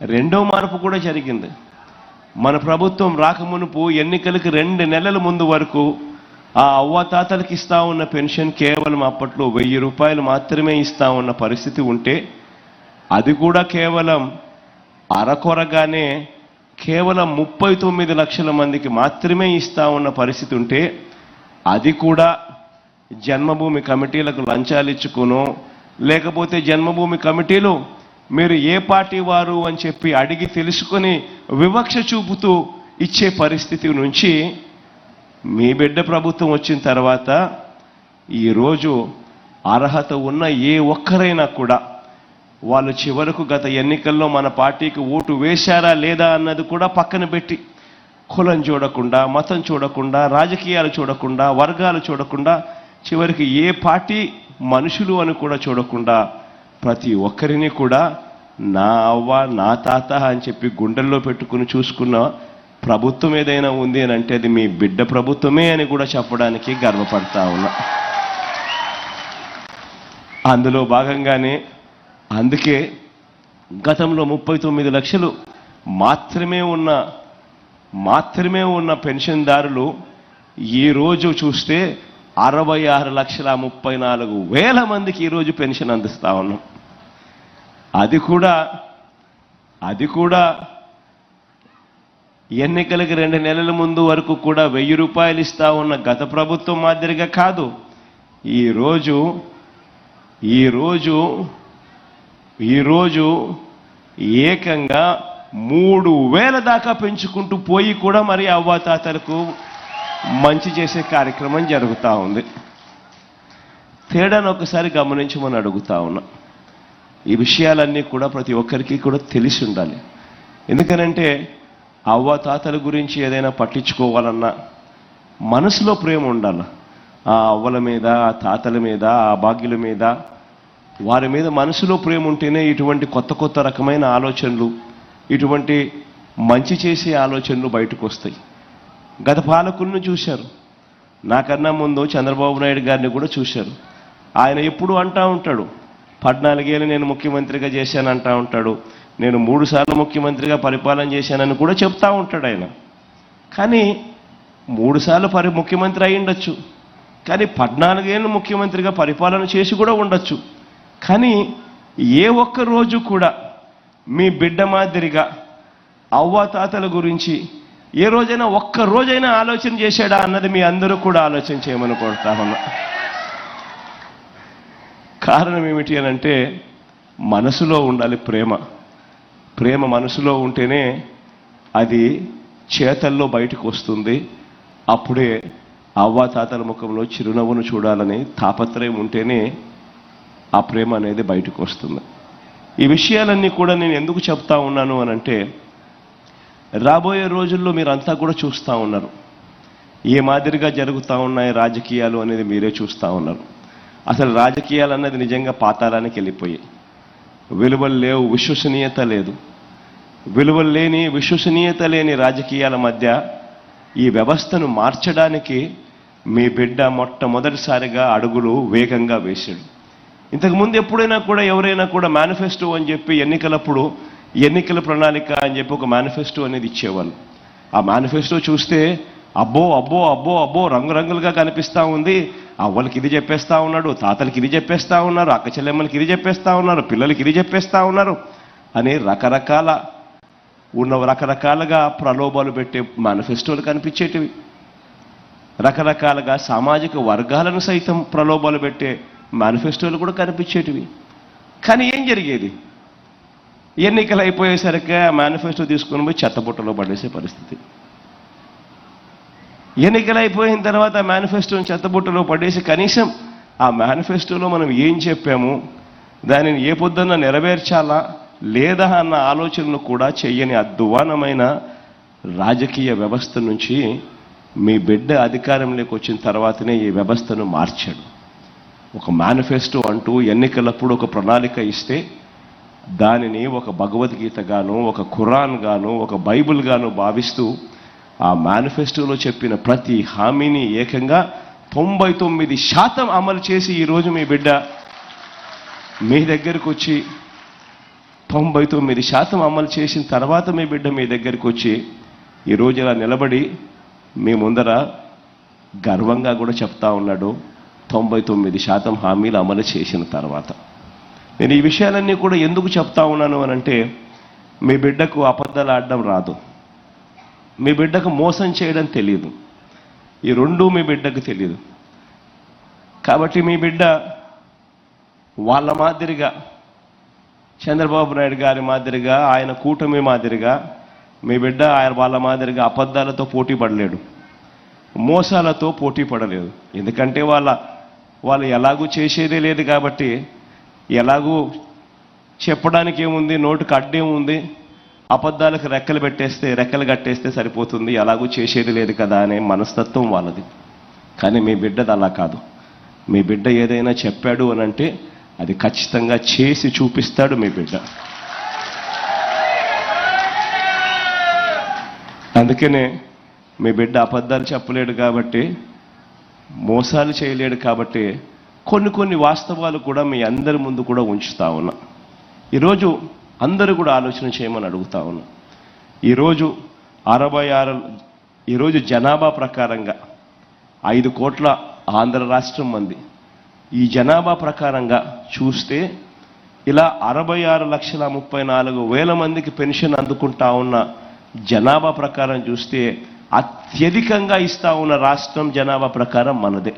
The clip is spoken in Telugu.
రెండో మార్పు కూడా జరిగింది. మన ప్రభుత్వం రాకమునుపు ఎన్నికలకు రెండు నెలల ముందు వరకు ఆ అవ్వాతాతలకి ఇస్తా ఉన్న పెన్షన్ కేవలం అప్పట్లో వెయ్యి రూపాయలు మాత్రమే ఇస్తా ఉన్న పరిస్థితి ఉంటే అది కూడా కేవలం అరకొరగానే కేవలం ముప్పై తొమ్మిది లక్షల మందికి మాత్రమే ఇస్తా ఉన్న పరిస్థితి ఉంటే అది కూడా జన్మభూమి కమిటీలకు లంచాలు ఇచ్చుకునో లేకపోతే జన్మభూమి కమిటీలు మీరు ఏ పార్టీ వారు అని చెప్పి అడిగి తెలుసుకొని వివక్ష చూపుతూ ఇచ్చే పరిస్థితి నుంచి మీ బిడ్డ ప్రభుత్వం వచ్చిన తర్వాత ఈరోజు అర్హత ఉన్న ఏ ఒక్కరైనా కూడా వాళ్ళు చివరకు గత ఎన్నికల్లో మన పార్టీకి ఓటు వేశారా లేదా అన్నది కూడా పక్కన పెట్టి కులం చూడకుండా మతం చూడకుండా రాజకీయాలు చూడకుండా వర్గాలు చూడకుండా చివరికి ఏ పార్టీ మనుషులు అని కూడా చూడకుండా ప్రతి ఒక్కరిని కూడా నా అవ్వ నా తాత అని చెప్పి గుండెల్లో పెట్టుకుని చూసుకున్న ప్రభుత్వం ఏదైనా ఉంది అని అంటే అది మీ బిడ్డ ప్రభుత్వమే అని కూడా చెప్పడానికి గర్వపడతా ఉన్నా. అందులో భాగంగానే అందుకే గతంలో ముప్పై తొమ్మిది లక్షలు మాత్రమే ఉన్న మాత్రమే ఉన్న పెన్షన్దారులు ఈరోజు చూస్తే అరవై ఆరు లక్షల ముప్పై నాలుగు వేల మందికి ఈరోజు పెన్షన్ అందిస్తా ఉన్నాం. కూడా అది కూడా ఎన్నికలకు రెండు నెలల ముందు వరకు కూడా వెయ్యి రూపాయలు ఇస్తా ఉన్న గత ప్రభుత్వం మాదిరిగా కాదు. ఈరోజు ఈరోజు ఈరోజు ఏకంగా మూడు వేల దాకా పెంచుకుంటూ పోయి కూడా మరి అవ్వాతాతలకు మంచి చేసే కార్యక్రమం జరుగుతూ ఉంది. తేడాను ఒకసారి గమనించమని అడుగుతా ఉన్నా. ఈ విషయాలన్నీ కూడా ప్రతి ఒక్కరికి కూడా తెలిసి ఉండాలి. ఎందుకనంటే అవ్వ తాతల గురించి ఏదైనా పట్టించుకోవాలన్నా మనసులో ప్రేమ ఉండాలి. ఆ అవ్వల మీద ఆ తాతల మీద ఆ భాగ్యుల మీద వారి మీద మనసులో ప్రేమ ఉంటేనే ఇటువంటి కొత్త కొత్త రకమైన ఆలోచనలు ఇటువంటి మంచి చేసే ఆలోచనలు బయటకు వస్తాయి గత పాలకులను చూశారు. నాకన్నా ముందు చంద్రబాబు నాయుడు గారిని కూడా చూశారు. ఆయన ఎప్పుడు అంటూ ఉంటాడు పద్నాలుగేళ్ళు నేను ముఖ్యమంత్రిగా చేశానంటా ఉంటాడు. నేను మూడుసార్లు ముఖ్యమంత్రిగా పరిపాలన చేశానని కూడా చెప్తా ఉంటాడు ఆయన. కానీ మూడుసార్లు పరి ముఖ్యమంత్రి అయి ఉండొచ్చు. కానీ పద్నాలుగేళ్ళు ముఖ్యమంత్రిగా పరిపాలన చేసి కూడా ఉండొచ్చు. కానీ ఏ ఒక్క రోజు కూడా మీ బిడ్డ మాదిరిగా అవ్వాతాతల గురించి ఏ రోజైనా ఒక్క రోజైనా ఆలోచన చేశాడా అన్నది మీ అందరూ కూడా ఆలోచన చేయమని కోరుతా ఉన్నా. కారణం ఏమిటి అని అంటే మనసులో ఉండాలి ప్రేమ. ప్రేమ మనసులో ఉంటేనే అది చేతల్లో బయటకు వస్తుంది. అప్పుడే అవ్వాతాతల ముఖంలో చిరునవ్వును చూడాలని తాపత్రయం ఉంటేనే ఆ ప్రేమ అనేది బయటకు వస్తుంది. ఈ విషయాలన్నీ కూడా నేను ఎందుకు చెప్తా ఉన్నాను అని అంటే రాబోయే రోజుల్లో మీరంతా కూడా చూస్తూ ఉన్నారు. ఏ మాదిరిగా జరుగుతూ ఉన్నాయి రాజకీయాలు అనేది మీరే చూస్తూ ఉన్నారు. అసలు రాజకీయాలు అన్నది నిజంగా పాతాళానికి వెళ్ళిపోయాయి. విలువలు లేవు విశ్వసనీయత లేదు. విలువలు లేని విశ్వసనీయత లేని రాజకీయాల మధ్య ఈ వ్యవస్థను మార్చడానికి మీ బిడ్డ మొట్టమొదటిసారిగా అడుగులు వేగంగా వేశాడు. ఇంతకుముందు ఎప్పుడైనా కూడా ఎవరైనా కూడా మేనిఫెస్టో అని చెప్పి ఎన్నికలప్పుడు ఎన్నికల ప్రణాళిక అని చెప్పి ఒక మేనిఫెస్టో అనేది ఇచ్చేవాళ్ళు. ఆ మేనిఫెస్టో చూస్తే అబ్బో అబ్బో అబ్బో అబ్బో రంగురంగులుగా కనిపిస్తూ ఉంది. అవ్వలకి ఇది చెప్పేస్తా ఉన్నాడు తాతలకి ఇది చెప్పేస్తా ఉన్నారు అక్క చెల్లెమ్మలకి ఇది చెప్పేస్తా ఉన్నారు పిల్లలకి ఇది చెప్పేస్తా ఉన్నారు అని రకరకాల ఉన్న రకరకాలుగా ప్రలోభాలు పెట్టే మేనిఫెస్టోలు కనిపించేటివి. రకరకాలుగా సామాజిక వర్గాలను సైతం ప్రలోభాలు పెట్టే మేనిఫెస్టోలు కూడా కనిపించేటివి. కానీ ఏం జరిగేది? ఎన్నికలు అయిపోయేసరికి ఆ మేనిఫెస్టో తీసుకొని పోయి చెత్తబుట్టలో పడేసే పరిస్థితి. ఎన్నికలు అయిపోయిన తర్వాత మేనిఫెస్టోని చెత్తబుట్టలో పడేసి కనీసం ఆ మేనిఫెస్టోలో మనం ఏం చెప్పాము? దానిని ఏ పొద్దున్న నెరవేర్చాలా? లేదా అన్న ఆలోచనలు కూడా చేయని అద్వానమైన రాజకీయ వ్యవస్థ నుంచి మీ బిడ్డ అధికారంలోకి వచ్చిన తర్వాతనే ఈ వ్యవస్థను మార్చాడు. ఒక మేనిఫెస్టో అంటూ ఎన్నికలప్పుడు ఒక ప్రణాళిక ఇస్తే దానిని ఒక భగవద్గీత గాను ఒక ఖురాన్ గాను ఒక బైబిల్ గాను భావిస్తూ ఆ మేనిఫెస్టోలో చెప్పిన ప్రతి హామీని ఏకంగా తొంభై తొమ్మిది శాతం అమలు చేసి ఈరోజు మీ బిడ్డ మీ దగ్గరకు వచ్చి తొంభై తొమ్మిది శాతం అమలు చేసిన తర్వాత మీ బిడ్డ మీ దగ్గరకు వచ్చి ఈరోజు ఇలా నిలబడి మీ ముందర గర్వంగా కూడా చెప్తా ఉన్నాడు. తొంభై తొమ్మిది శాతం హామీలు అమలు చేసిన తర్వాత. నేను ఈ విషయాలన్నీ కూడా ఎందుకు చెప్తా ఉన్నాను అని అంటే మీ బిడ్డకు అబద్ధాలు ఆడడం రాదు. మీ బిడ్డకు మోసం చేయడం తెలియదు ఈ రెండు మీ బిడ్డకు తెలియదు కాబట్టి మీ బిడ్డ వాళ్ళ మాదిరిగా చంద్రబాబు నాయుడు గారి మాదిరిగా ఆయన కూటమి మాదిరిగా మీ బిడ్డ ఆయన వాళ్ళ మాదిరిగా అబద్ధాలతో పోటీ పడలేడు. మోసాలతో పోటీ పడలేదు. ఎందుకంటే వాళ్ళ వాళ్ళు ఎలాగూ చేసేదే లేదు కాబట్టి ఎలాగూ చెప్పడానికి ఏముంది నోటుకు అడ్డేముంది అబద్ధాలకు రెక్కలు పెట్టేస్తే రెక్కలు కట్టేస్తే సరిపోతుంది. ఎలాగూ చేసేది లేదు కదా అనే మనస్తత్వం వాళ్ళది. కానీ మీ బిడ్డది అలా కాదు. మీ బిడ్డ ఏదైనా చెప్పాడు అని అంటే అది ఖచ్చితంగా చేసి చూపిస్తాడు మీ బిడ్డ. అందుకనే మీ బిడ్డ అబద్ధాలు చెప్పలేడు కాబట్టి మోసాలు చేయలేడు కాబట్టి కొన్ని కొన్ని వాస్తవాలు కూడా మీ అందరి ముందు కూడా ఉంచుతా ఉన్నా. ఈరోజు అందరూ కూడా ఆలోచన చేయమని అడుగుతా ఉన్నా. ఈరోజు అరవై ఆరు ఈరోజు జనాభా ప్రకారంగా ఐదు కోట్ల ఆంధ్ర రాష్ట్రం మంది. ఈ జనాభా ప్రకారంగా చూస్తే ఇలా అరవై ఆరు లక్షల ముప్పై నాలుగు వేల మందికి పెన్షన్ అందుకుంటా ఉన్న జనాభా ప్రకారం చూస్తే అత్యధికంగా ఇస్తా ఉన్న రాష్ట్రం జనాభా ప్రకారం మనదే.